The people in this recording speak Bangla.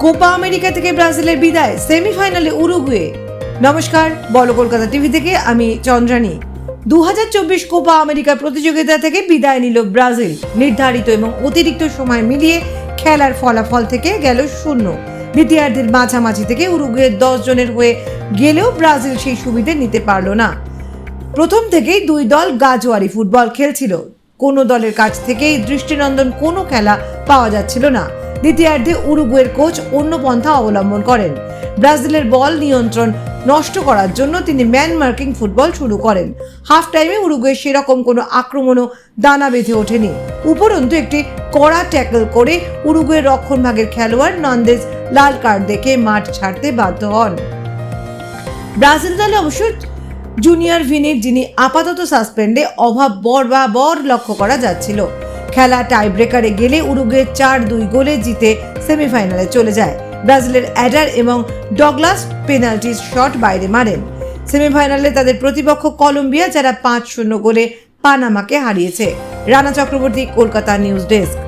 কোপা আমেরিকা থেকে ব্রাজিলের বিদায়, সেমিফাইনালে উরুগুয়ে। নমস্কার, বলো কলকাতা টিভি থেকে, আমি চন্দ্রানী। দু কোপা আমেরিকা প্রতিযোগিতা থেকে বিদায় নিল ব্রাজিল, নির্ধারিত এবং অতিরিক্ত সময় মিলিয়ে খেলার ফলাফল থেকে গেল শূন্য। দ্বিতীয়ার্ধের মাঝামাঝি থেকে উরুগুয়ের দশ জনের হয়ে গেলেও ব্রাজিল সেই সুবিধে নিতে পারল না। প্রথম থেকেই দুই দল গাজোয়ারি ফুটবল খেলছিল। কোনো দলের কাছ থেকেই দৃষ্টিনন্দন কোনো খেলা পাওয়া যাচ্ছিল না। দ্বিতীয়ার্ধে উরুগুয়ের কোচ অন্য পন্থা অবলম্বন করেন। ব্রাজিলের বল নিয়ন্ত্রণ নষ্ট করার জন্য তিনি ম্যান মার্কিং ফুটবল শুরু করেন। হাফ টাইমে উরুগুয়ে সেরকম কোনো আক্রমণও দানা বেঁধে ওঠেনি। উপরন্তু একটি কড়া ট্যাকল করে উরুগুয়ের রক্ষণভাগের খেলোয়াড় নন্দেজ লাল কার্ড দেখে মাঠ ছাড়তে বাধ্য হন। ব্রাজিল দলে অবশ্য জুনিয়র ভিনির যিনি আপাতত সাসপেন্ডে অভাব বর বা বর লক্ষ্য করা যাচ্ছিল। খেলা টাই ব্রেকারে গেলে উরুগুয়ে চার দুই গোলে জিতে সেমিফাইনালে চলে যায়। ব্রাজিলের অ্যাডার এবং ডগলাস পেনাল্টি শট বাইরে মারেন। সেমিফাইনালে তাদের প্রতিপক্ষ কলম্বিয়া যারা পাঁচ শূন্য গোলে পানামাকে হারিয়েছে। Rana Chakraborty, Kolkata news desk.